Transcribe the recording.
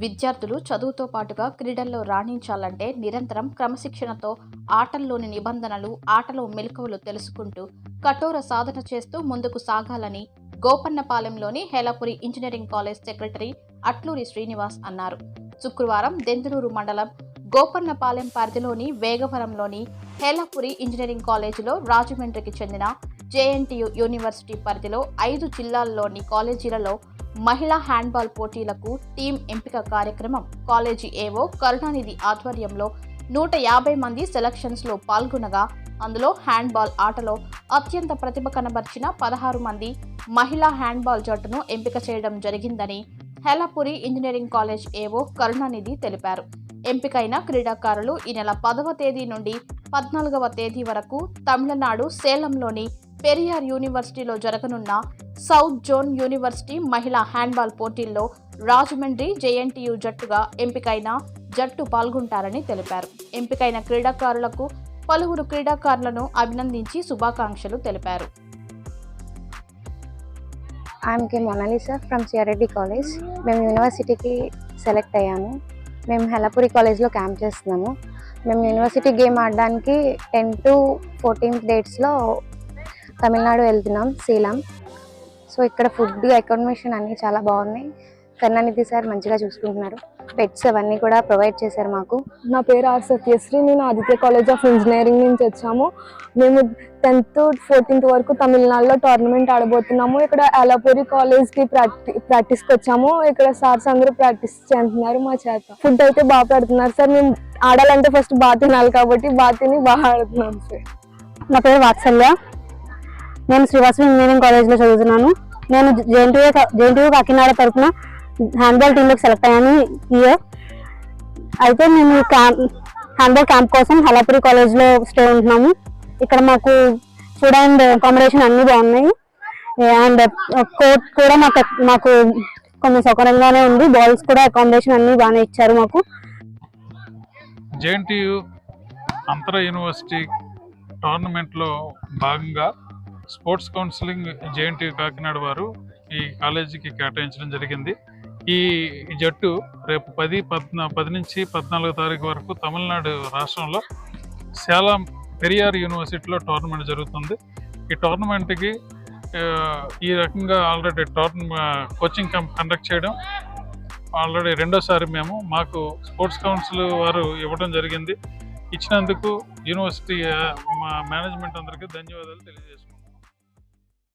విద్యార్థులు చదువుతో పాటుగా క్రీడల్లో రాణించాలంటే నిరంతరం క్రమశిక్షణతో ఆటల్లోని నిబంధనలు ఆటలో మెలకువలు తెలుసుకుంటూ కఠోర సాధన చేస్తూ ముందుకు సాగాలని గోపన్నపాలెంలోని Helapuri engineering college secretary Atluri Srinivas అన్నారు. శుక్రవారం దెందులూరు మండలం గోపన్నపాలెం పరిధిలోని వేగవరంలోని హేలపురి ఇంజనీరింగ్ కాలేజీలో రాజమండ్రికి చెందిన జేఎన్టీయు యూనివర్సిటీ పరిధిలో ఐదు జిల్లాల్లోని కాలేజీలలో మహిళా హ్యాండ్బాల్ పోటీలకు టీం ఎంపిక కార్యక్రమం. కాలేజీ ఏవో కరుణానిధి ఆధ్వర్యంలో నూట యాభై మంది సెలక్షన్స్లో పాల్గొనగా అందులో హ్యాండ్బాల్ ఆటలో అత్యంత ప్రతిభ కనబర్చిన పదహారు మంది మహిళా హ్యాండ్బాల్ జట్టును ఎంపిక చేయడం జరిగిందని హెలపురి ఇంజనీరింగ్ కాలేజ్ ఏవో కరుణానిధి తెలిపారు. ఎంపికైన క్రీడాకారులు ఈ నెల పదవ తేదీ నుండి పద్నాలుగవ తేదీ వరకు తమిళనాడు సేలంలోని పెరియార్ యూనివర్సిటీలో జరగనున్న సౌత్ జోన్ యూనివర్సిటీ మహిళా హ్యాండ్బాల్ పోటీల్లో రాజమండ్రి జేఎన్టీయు జట్టుగా ఎంపికైన జట్టు పాల్గొంటారని తెలిపారు. ఎంపికైన క్రీడాకారులకు పలువురు క్రీడాకారులను అభినందించి శుభాకాంక్షలు తెలిపారు. I'm K Monalisa from CR Reddy college మేము యూనివర్సిటీకి సెలెక్ట్ అయ్యాము. మేము హెలపురి కాలేజ్లో క్యాంప్ చేస్తున్నాము. మేము యూనివర్సిటీ గేమ్ ఆడడానికి టెన్ టు ఫోర్టీన్త్ డేట్స్లో తమిళనాడు వెళ్తున్నాం సీలం. సో ఇక్కడ ఫుడ్ అకామిడేషన్ అన్నీ చాలా బాగున్నాయి. కరుణానిధి సార్ మంచిగా చూసుకుంటున్నారు. పెట్స్ అవన్నీ కూడా ప్రొవైడ్ చేశారు మాకు నా పేరు ఆర్ సత్యశ్రీ నేను ఆదిత్య కాలేజ్ ఆఫ్ ఇంజనీరింగ్ నుంచి వచ్చాము మేము టెన్త్ ఫోర్టీన్త్ వరకు తమిళనాడులో టోర్నమెంట్ ఆడబోతున్నాము ఇక్కడ అలాపూరి కాలేజ్కి ప్రాక్టీ ప్రాక్టీస్కి వచ్చాము ఇక్కడ సార్స్ అందరూ ప్రాక్టీస్ చేస్తున్నారు మా చేత ఫుడ్ అయితే బాగా పెడుతున్నారు సార్ మేము ఆడాలంటే ఫస్ట్ బాగా తినాలి కాబట్టి బాగా తిని బాగా ఆడుతున్నాం సార్ నా పేరు వాత్సల్య నేను శ్రీవాసవి ఇంజనీరింగ్ కాలేజ్లో చదువుతున్నాను నేను జేఎన్టీయూ జేఎన్టీయూ కాకినాడ తరఫున హ్యాండ్బాల్ టీంలోకి సెలెక్ట్ అయ్యాను ఇయర్ అయితే మేము క్యాంప్ హ్యాండ్బాల్ క్యాంప్ కోసం హలాపురి కాలేజ్లో స్టే ఉంటున్నాము. ఇక్కడ మాకు ఫుడ్ అండ్ అకామిడేషన్ అన్నీ బాగున్నాయి. అండ్ కోర్ట్ uh, కూడా మాకు మాకు కొంచెం సౌకర్యంగానే ఉంది. బాల్స్ కూడా అకామిడేషన్ అన్నీ బాగానే ఇచ్చారు మాకు. జేఎన్టీయు అంతర యూనివర్సిటీ టోర్నమెంట్లో భాగంగా స్పోర్ట్స్ కౌన్సిలింగ్ జేఎన్టీయు కాకినాడ వారు ఈ కాలేజీకి కేటాయించడం జరిగింది. ఈ జట్టు రేపు పది పద్నా పది నుంచి పద్నాలుగో తారీఖు వరకు తమిళనాడు రాష్ట్రంలో సేలం పెరియార్ యూనివర్సిటీలో టోర్నమెంట్ జరుగుతుంది. ఈ టోర్నమెంట్కి ఈ రకంగా ఆల్రెడీ టోర్న కోచింగ్ క్యాంప్ కండక్ట్ చేయడం ఆల్రెడీ రెండోసారి మేము మాకు స్పోర్ట్స్ కౌన్సిల్ వారు ఇవ్వడం జరిగింది. ఇచ్చినందుకు యూనివర్సిటీ మా మేనేజ్మెంట్ అందరికీ ధన్యవాదాలు తెలియజేసుకుంటాం